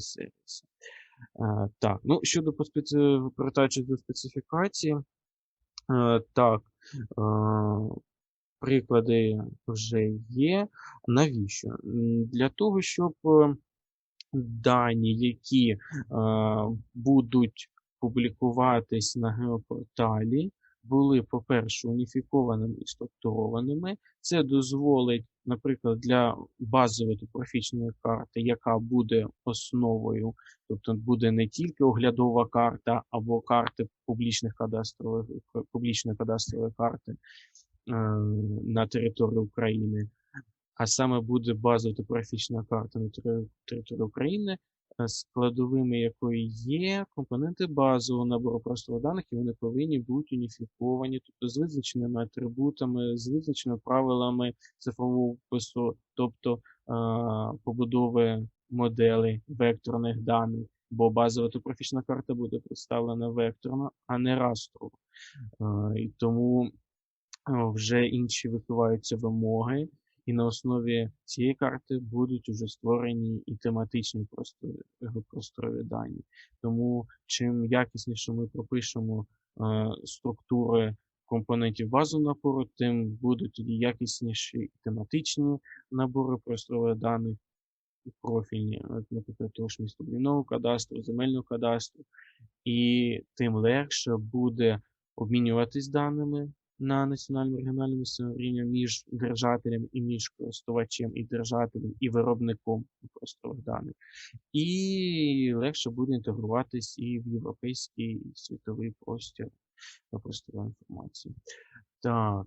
сервіси. Е, Так, ну щодо повертаючись до специфікації, е, так, е, приклади вже є. Навіщо? Для того, щоб дані, які будуть публікуватись на геопорталі, були, по-перше, уніфікованими і структурованими. Це дозволить, наприклад, для базової топографічної карти, яка буде основою, тобто буде не тільки оглядова карта або карти публічних кадастрових публічної кадастрової карти е, на території України, а саме буде базова топографічна карта на території України, складовими якої є компоненти базового набору простору даних, і вони повинні бути уніфіковані, тобто з визначеними атрибутами, з визначеними правилами цифрового опису, тобто е, побудови моделей векторних даних, бо базова топографічна карта буде представлена векторно, а не растрово. Е, І тому е, вже інші висуваються вимоги, і на основі цієї карти будуть вже створені і тематичні простори, просторові дані. Тому чим якісніше ми пропишемо е, структури компонентів базового набору, тим будуть тоді якісніші і тематичні набори просторових даних, профільні, наприклад, того ж містобудівного кадастру, земельного кадастру, і тим легше буде обмінюватись даними на національному регіональному рівні між держателем і між користувачем і держателем і виробником просторових даних. І легше буде інтегруватись і в європейський і світовий простір просторової інформації. Так,